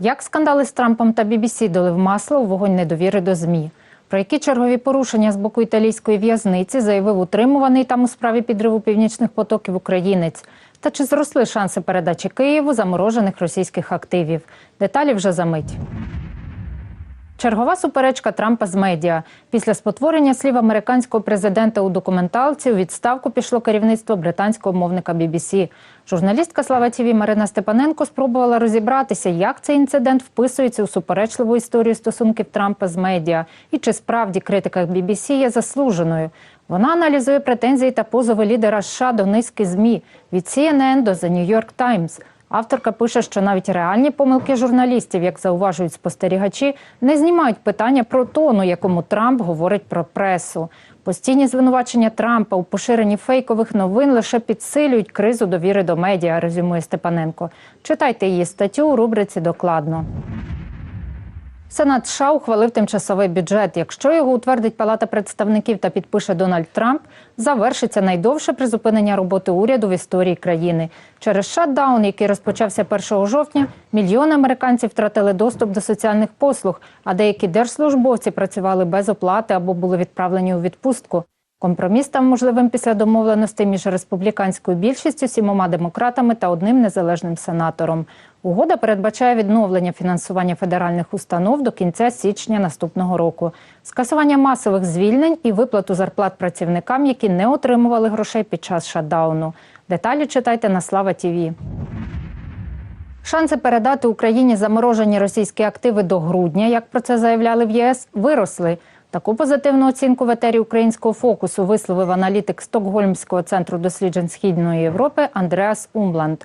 Як скандали з Трампом та BBC долив масло у вогонь недовіри до ЗМІ? Про які чергові порушення з боку італійської в'язниці заявив утримуваний там у справі підриву північних потоків українець? Та чи зросли шанси передачі Києву заморожених російських активів? Деталі вже за мить. Чергова суперечка Трампа з медіа. Pісля спотворення слів американського президента у документалці у відставку пішло керівництво британського мовника BBC. Журналістка Слава ТІВІ Марина Степаненко спробувала розібратися, як цей інцидент вписується у суперечливу історію стосунків Трампа з медіа і чи справді критика BBC є заслуженою. Вона аналізує претензії та позови лідера США до низки змі від CNN до The New York Times. Авторка пише, що навіть реальні помилки журналістів, як зауважують спостерігачі, не знімають питання про тону, якому Трамп говорить про пресу. Постійні звинувачення Трампа у поширенні фейкових новин лише підсилюють кризу довіри до медіа, резюмує Степаненко. Читайте її статтю у рубриці Докладно. Сенат США ухвалив тимчасовий бюджет. Якщо його утвердить Палата представників та підпише Дональд Трамп, завершиться найдовше призупинення роботи уряду в історії країни. Через шатдаун, який розпочався 1 жовтня, мільйони американців втратили доступ до соціальних послуг, а деякі держслужбовці працювали без оплати або були відправлені у відпустку. Компроміс став можливим після домовленостей між республіканською більшістю, сімома демократами та одним незалежним сенатором. Угода передбачає відновлення фінансування федеральних установ до кінця січня наступного року, скасування масових звільнень і виплату зарплат працівникам, які не отримували грошей під час шатдауну. Деталі читайте на Слава ТІВІ. Шанси передати Україні заморожені російські активи до грудня, як про це заявляли в ЄС, виросли. Таку позитивну оцінку в етері українського фокусу висловив аналітик Стокгольмського центру досліджень Східної Європи Андреас Умланд.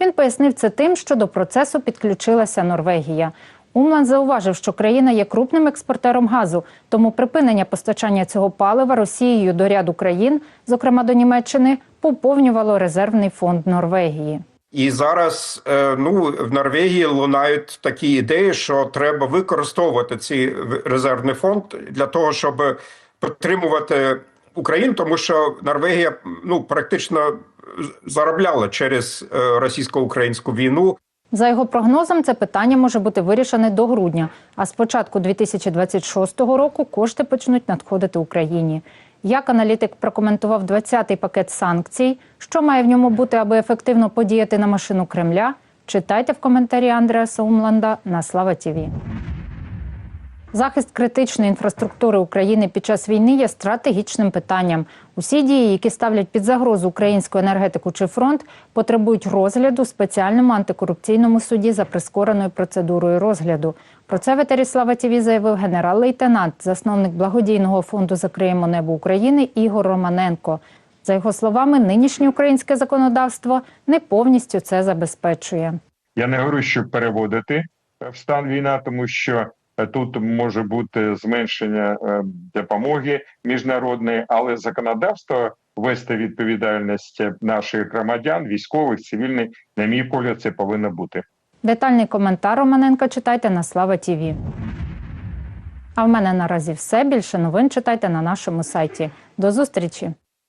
Він пояснив це тим, що до процесу підключилася Норвегія. Умланд зауважив, що країна є крупним експортером газу, тому припинення постачання цього палива Росією до ряду країн, зокрема до Німеччини, поповнювало резервний фонд Норвегії. І зараз е, ну в Норвегії лунають такі ідеї, що треба використовувати цей резервний фонд для того, щоб підтримувати Україну, тому що Норвегія ну практично заробляла через е, російсько-українську війну. За його прогнозом, це питання може бути вирішене до грудня. А з початку 2026 року кошти почнуть надходити Україні. Як аналітик прокоментував 20-й пакет санкцій, що має в ньому бути, аби ефективно подіяти на машину Кремля? Читайте в коментарі Андреаса Умланда на Слава Тіві. Захист критичної інфраструктури України під час війни є стратегічним питанням. Усі дії, які ставлять під загрозу українську енергетику чи фронт, потребують розгляду в спеціальному антикорупційному суді за прискореною процедурою розгляду. Про це в етері Слава ТІВІ заявив генерал-лейтенант, засновник благодійного фонду Закриємо небо України Ігор Романенко. За його словами, нинішнє українське законодавство не повністю це забезпечує. Я не говорю, що переводити в стан війна, тому що тут може бути зменшення е, допомоги міжнародної, але законодавство вести відповідальність наших громадян, військових, цивільних, на мій погляд, це повинно бути. Детальний коментар Романенка читайте на Слава ТІВІ. А в мене наразі все. Більше новин читайте на нашому сайті. До зустрічі!